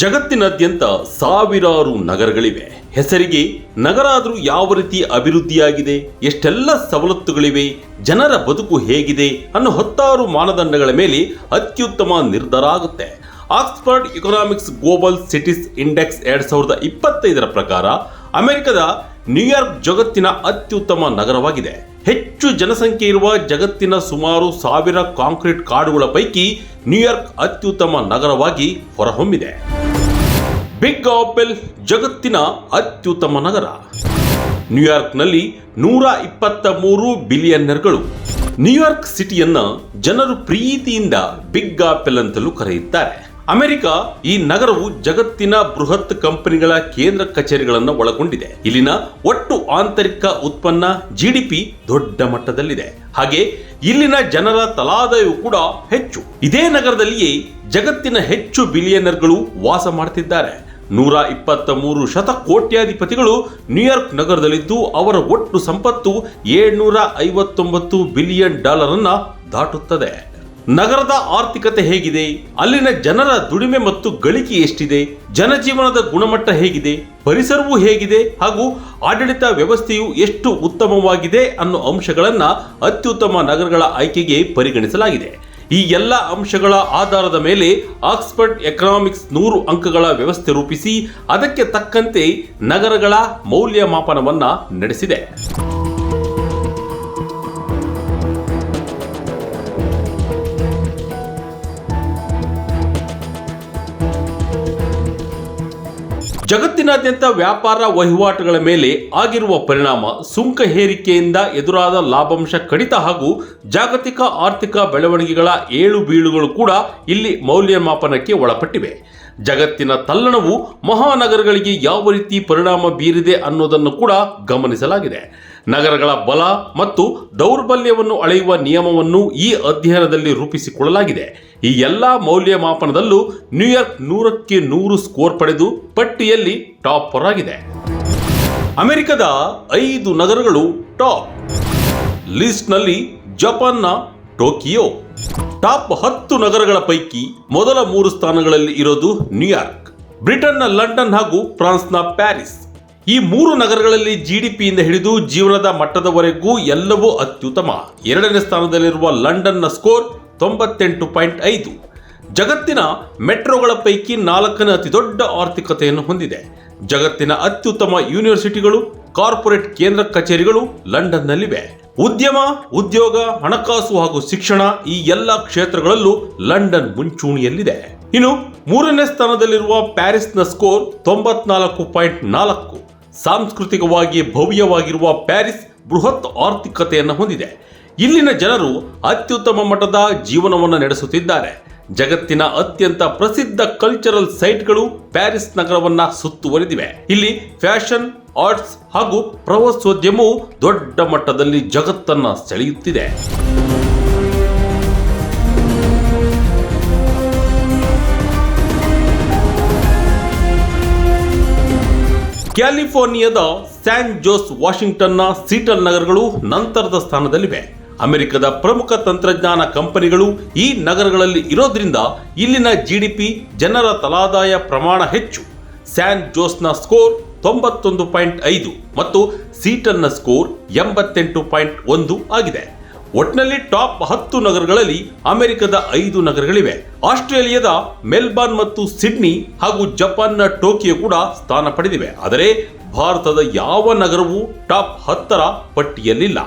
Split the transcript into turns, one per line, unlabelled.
ಜಗತ್ತಿನಾದ್ಯಂತ ಸಾವಿರಾರು ನಗರಗಳಿವೆ. ಹೆಸರಿಗೆ ನಗರ ಆದರೂ ಯಾವ ರೀತಿ ಅಭಿವೃದ್ಧಿಯಾಗಿದೆ, ಎಷ್ಟೆಲ್ಲ ಸವಲತ್ತುಗಳಿವೆ, ಜನರ ಬದುಕು ಹೇಗಿದೆ ಅನ್ನೋ ಹತ್ತಾರು ಮಾನದಂಡಗಳ ಮೇಲೆ ಅತ್ಯುತ್ತಮ ನಿರ್ಧಾರ ಆಗುತ್ತೆ. Oxford Economics global cities index ಎರಡ್ ಸಾವಿರದ ಇಪ್ಪತ್ತೈದರ ಪ್ರಕಾರ ಅಮೆರಿಕದ ನ್ಯೂಯಾರ್ಕ್ ಜಗತ್ತಿನ ಅತ್ಯುತ್ತಮ ನಗರವಾಗಿದೆ. ಹೆಚ್ಚು ಜನಸಂಖ್ಯೆ ಇರುವ ಜಗತ್ತಿನ ಸುಮಾರು ಸಾವಿರ ಕಾಂಕ್ರೀಟ್ ಕಾಡುಗಳ ಪೈಕಿ ನ್ಯೂಯಾರ್ಕ್ ಅತ್ಯುತ್ತಮ ನಗರವಾಗಿ ಹೊರಹೊಮ್ಮಿದೆ. ಬಿಗ್ ಆಪಲ್ ಜಗತ್ತಿನ ಅತ್ಯುತ್ತಮ ನಗರ. ನ್ಯೂಯಾರ್ಕ್ನಲ್ಲಿ ನೂರ ಇಪ್ಪತ್ತ ಮೂರು ಬಿಲಿಯನ್ನರ್ಗಳು ನ್ಯೂಯಾರ್ಕ್ ಸಿಟಿಯನ್ನ ಜನರು ಪ್ರೀತಿಯಿಂದ ಬಿಗ್ ಆಪಲ್ ಅಂತಲೂ ಕರೆಯುತ್ತಾರೆ. ಅಮೆರಿಕ ಈ ನಗರವು ಜಗತ್ತಿನ ಬೃಹತ್ ಕಂಪನಿಗಳ ಕೇಂದ್ರ ಕಚೇರಿಗಳನ್ನು ಒಳಗೊಂಡಿದೆ. ಇಲ್ಲಿನ ಒಟ್ಟು ಆಂತರಿಕ ಉತ್ಪನ್ನ ಜಿಡಿಪಿ ದೊಡ್ಡ ಮಟ್ಟದಲ್ಲಿದೆ. ಹಾಗೆ ಇಲ್ಲಿನ ಜನರ ತಲಾದಾಯವು ಕೂಡ ಹೆಚ್ಚು. ಇದೇ ನಗರದಲ್ಲಿಯೇ ಜಗತ್ತಿನ ಹೆಚ್ಚು ಬಿಲಿಯನರ್ಗಳು ವಾಸ ಮಾಡುತ್ತಿದ್ದಾರೆ ನೂರ ಇಪ್ಪತ್ತ ಮೂರು ಶತಕೋಟ್ಯಾಧಿಪತಿಗಳು ನ್ಯೂಯಾರ್ಕ್ ನಗರದಲ್ಲಿದ್ದು ಅವರ ಒಟ್ಟು ಸಂಪತ್ತು ಏಳ್ನೂರ ಐವತ್ತೊಂಬತ್ತು ಬಿಲಿಯನ್ ಡಾಲರ್ ಅನ್ನ ದಾಟುತ್ತದೆ. ನಗರದ ಆರ್ಥಿಕತೆ ಹೇಗಿದೆ? ಅಲ್ಲಿನ ಜನರ ದುಡಿಮೆ ಮತ್ತು ಗಳಿಕೆ ಎಷ್ಟಿದೆ? ಜನಜೀವನದ ಗುಣಮಟ್ಟ ಹೇಗಿದೆ? ಪರಿಸರವು ಹೇಗಿದೆ? ಹಾಗೂ ಆಡಳಿತ ವ್ಯವಸ್ಥೆಯು ಎಷ್ಟು ಉತ್ತಮವಾಗಿದೆ ಅನ್ನೋ ಅಂಶಗಳನ್ನು ಅತ್ಯುತ್ತಮ ನಗರಗಳ ಆಯ್ಕೆಗೆ ಪರಿಗಣಿಸಲಾಗಿದೆ. ಈ ಎಲ್ಲ ಅಂಶಗಳ ಆಧಾರದ ಮೇಲೆ ಆಕ್ಸ್ಫರ್ಡ್ ಎಕನಾಮಿಕ್ಸ್ ನೂರು ಅಂಕಗಳ ವ್ಯವಸ್ಥೆ ರೂಪಿಸಿ ಅದಕ್ಕೆ ತಕ್ಕಂತೆ ನಗರಗಳ ಮೌಲ್ಯಮಾಪನವನ್ನು ನಡೆಸಿದೆ. ಜಗತ್ತಿನಾದ್ಯಂತ ವ್ಯಾಪಾರ ವಹಿವಾಟುಗಳ ಮೇಲೆ ಆಗಿರುವ ಪರಿಣಾಮ ಸುಂಕ ಹೇರಿಕೆಯಿಂದ ಎದುರಾದ ಲಾಭಾಂಶ ಕಡಿತ ಹಾಗೂ ಜಾಗತಿಕ ಆರ್ಥಿಕ ಬೆಳವಣಿಗೆಗಳ ಏಳು ಬೀಳುಗಳು ಕೂಡ ಇಲ್ಲಿ ಮೌಲ್ಯಮಾಪನಕ್ಕೆ ಒಳಪಟ್ಟಿವೆ. ಜಗತ್ತಿನ ತಲ್ಲಣವು ಮಹಾನಗರಗಳಿಗೆ ಯಾವ ರೀತಿ ಪರಿಣಾಮ ಬೀರಿದೆ ಅನ್ನೋದನ್ನು ಕೂಡ ಗಮನಿಸಲಾಗಿದೆ. ನಗರಗಳ ಬಲ ಮತ್ತು ದೌರ್ಬಲ್ಯವನ್ನು ಅಳೆಯುವ ನಿಯಮವನ್ನು ಈ ಅಧ್ಯಯನದಲ್ಲಿ ರೂಪಿಸಿಕೊಳ್ಳಲಾಗಿದೆ. ಈ ಎಲ್ಲ ಮೌಲ್ಯಮಾಪನದಲ್ಲೂ ನ್ಯೂಯಾರ್ಕ್ ನೂರಕ್ಕೆ ನೂರು ಸ್ಕೋರ್ ಪಡೆದು ಪಟ್ಟಿಯಲ್ಲಿ ಟಾಪರ್ ಆಗಿದೆ. ಅಮೆರಿಕದ ಐದು ನಗರಗಳು ಟಾಪ್. ಲಿಸ್ಟ್ನಲ್ಲಿ ಜಪಾನ್ನ ಟೋಕಿಯೋ. ಟಾಪ್ ಹತ್ತು ನಗರಗಳ ಪೈಕಿ ಮೊದಲ ಮೂರು ಸ್ಥಾನಗಳಲ್ಲಿ ಇರೋದು ನ್ಯೂಯಾರ್ಕ್, ಬ್ರಿಟನ್ನ ಲಂಡನ್ ಹಾಗೂ ಫ್ರಾನ್ಸ್ನ ಪ್ಯಾರಿಸ್. ಈ ಮೂರು ನಗರಗಳಲ್ಲಿ ಜಿಡಿಪಿಯಿಂದ ಹಿಡಿದು ಜೀವನದ ಮಟ್ಟದವರೆಗೂ ಎಲ್ಲವೂ ಅತ್ಯುತ್ತಮ. ಎರಡನೇ ಸ್ಥಾನದಲ್ಲಿರುವ ಲಂಡನ್ನ ಸ್ಕೋರ್ ತೊಂಬತ್ತೆಂಟು ಪಾಯಿಂಟ್ ಐದು. ಜಗತ್ತಿನ ಮೆಟ್ರೋಗಳ ಪೈಕಿ ನಾಲ್ಕನೇ ಅತಿ ದೊಡ್ಡ ಆರ್ಥಿಕತೆಯನ್ನು ಹೊಂದಿದೆ. ಜಗತ್ತಿನ ಅತ್ಯುತ್ತಮ ಯೂನಿವರ್ಸಿಟಿಗಳು, ಕಾರ್ಪೊರೇಟ್ ಕೇಂದ್ರ ಕಚೇರಿಗಳು ಲಂಡನ್ನಲ್ಲಿವೆ. ಉದ್ಯಮ, ಉದ್ಯೋಗ, ಹಣಕಾಸು ಹಾಗೂ ಶಿಕ್ಷಣ ಈ ಎಲ್ಲ ಕ್ಷೇತ್ರಗಳಲ್ಲೂ ಲಂಡನ್ ಮುಂಚೂಣಿಯಲ್ಲಿದೆ. ಇನ್ನು ಮೂರನೇ ಸ್ಥಾನದಲ್ಲಿರುವ ಪ್ಯಾರಿಸ್ನ ಸ್ಕೋರ್ ತೊಂಬತ್ನಾಲ್ಕು ಪಾಯಿಂಟ್ ನಾಲ್ಕು. ಸಾಂಸ್ಕೃತಿಕವಾಗಿ ಭವ್ಯವಾಗಿರುವ ಪ್ಯಾರಿಸ್ ಬೃಹತ್ ಆರ್ಥಿಕತೆಯನ್ನು ಹೊಂದಿದೆ. ಇಲ್ಲಿನ ಜನರು ಅತ್ಯುತ್ತಮ ಮಟ್ಟದ ಜೀವನವನ್ನು ನಡೆಸುತ್ತಿದ್ದಾರೆ. ಜಗತ್ತಿನ ಅತ್ಯಂತ ಪ್ರಸಿದ್ಧ ಕಲ್ಚರಲ್ ಸೈಟ್ಗಳು ಪ್ಯಾರಿಸ್ ನಗರವನ್ನ ಸುತ್ತುವರಿದಿವೆ. ಇಲ್ಲಿ ಫ್ಯಾಷನ್, ಆರ್ಟ್ಸ್ ಹಾಗೂ ಪ್ರವಾಸೋದ್ಯಮವು ದೊಡ್ಡ ಮಟ್ಟದಲ್ಲಿ ಜಗತ್ತನ್ನ ಸೆಳೆಯುತ್ತಿದೆ. ಕ್ಯಾಲಿಫೋರ್ನಿಯಾದ ಸ್ಯಾನ್ ಜೋಸ್ ವಾಷಿಂಗ್ಟನ್ನ ಸೀಟಲ್ ನಗರಗಳು ನಂತರದ ಸ್ಥಾನದಲ್ಲಿವೆ. ಅಮೆರಿಕದ ಪ್ರಮುಖ ತಂತ್ರಜ್ಞಾನ ಕಂಪನಿಗಳು ಈ ನಗರಗಳಲ್ಲಿ ಇರೋದ್ರಿಂದ ಇಲ್ಲಿನ ಜಿಡಿಪಿ ಜನರ ತಲಾದಾಯ ಪ್ರಮಾಣ ಹೆಚ್ಚು. ಸ್ಯಾನ್ ಜೋಸ್ನ ಸ್ಕೋರ್ ತೊಂಬತ್ತೊಂದು ಪಾಯಿಂಟ್ ಐದು ಮತ್ತು ಸೀಟನ್ನ ಸ್ಕೋರ್ ಎಂಬತ್ತೆಂಟು ಪಾಯಿಂಟ್ ಒಂದು ಆಗಿದೆ. ಒಟ್ನಲ್ಲಿ ಟಾಪ್ ಹತ್ತು ನಗರಗಳಲ್ಲಿ ಅಮೆರಿಕದ ಐದು ನಗರಗಳಿವೆ. ಆಸ್ಟ್ರೇಲಿಯಾದ ಮೆಲ್ಬರ್ನ್ ಮತ್ತು ಸಿಡ್ನಿ ಹಾಗೂ ಜಪಾನ್ನ ಟೋಕಿಯೋ ಕೂಡ ಸ್ಥಾನ ಪಡೆದಿವೆ. ಆದರೆ ಭಾರತದ ಯಾವ ನಗರವೂ ಟಾಪ್ ಹತ್ತರ ಪಟ್ಟಿಯಲ್ಲಿಲ್ಲ.